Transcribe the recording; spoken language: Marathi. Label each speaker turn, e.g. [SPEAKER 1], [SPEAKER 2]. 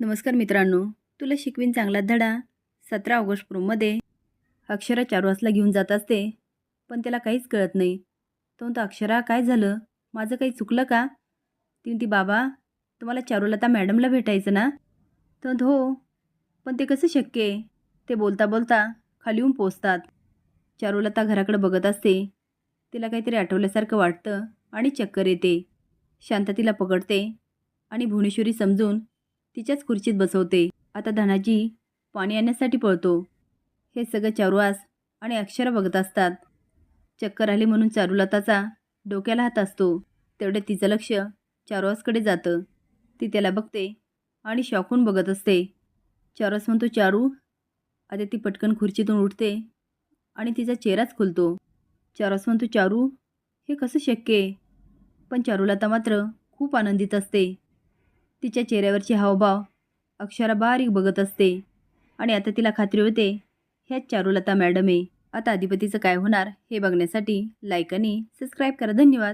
[SPEAKER 1] नमस्कार मित्रांनो तुला शिकवीन चांगला धडा. सतरा ऑगस्ट प्रोमध्ये अक्षरा चारुहासला घेऊन जात असते पण त्याला काहीच कळत नाही. तो म्हणतो अक्षरा काय झालं? माझं काही चुकलं का? ती म्हणती बाबा तुम्हाला चारुलता मॅडमला भेटायचं ना? तो म्हणतो हो पण ते कसं शक्य आहे? ते बोलता बोलता खाली येऊन पोचतात चारुलता घराकडे बघत असते. तिला काहीतरी आठवल्यासारखं वाटतं आणि चक्कर येते. शांता तिला पकडते आणि भुवनेश्वरी समजून तिच्याच खुर्चीत बसवते. आता धनाजी पाणी आणण्यासाठी पळतो. हे सगळं चारुआस आणि अक्षर बघत असतात. चक्कर आली म्हणून चारुलताचा डोक्याला हात असतो. तेवढे तिचं लक्ष चारुआसकडे जातं. ती त्याला बघते आणि शॉकून बघत असते. चारुआस म्हणतो चारू आता ती पटकन खुर्चीतून उठते आणि तिचा चेहराच खुलतो. चारुआस म्हणतो चारू हे कसं शक्य आहे? पण चारुलता मात्र खूप आनंदित असते. तिच्या चेहऱ्यावरचे हावभाव अक्षरा बारीक बघत असते. आणि आता तिला खात्री होते ह्याच चारुलता मॅडम आहे. आता अधिपतीचं काय होणार हे बघण्यासाठी लाईक आणि सबस्क्राईब करा. धन्यवाद.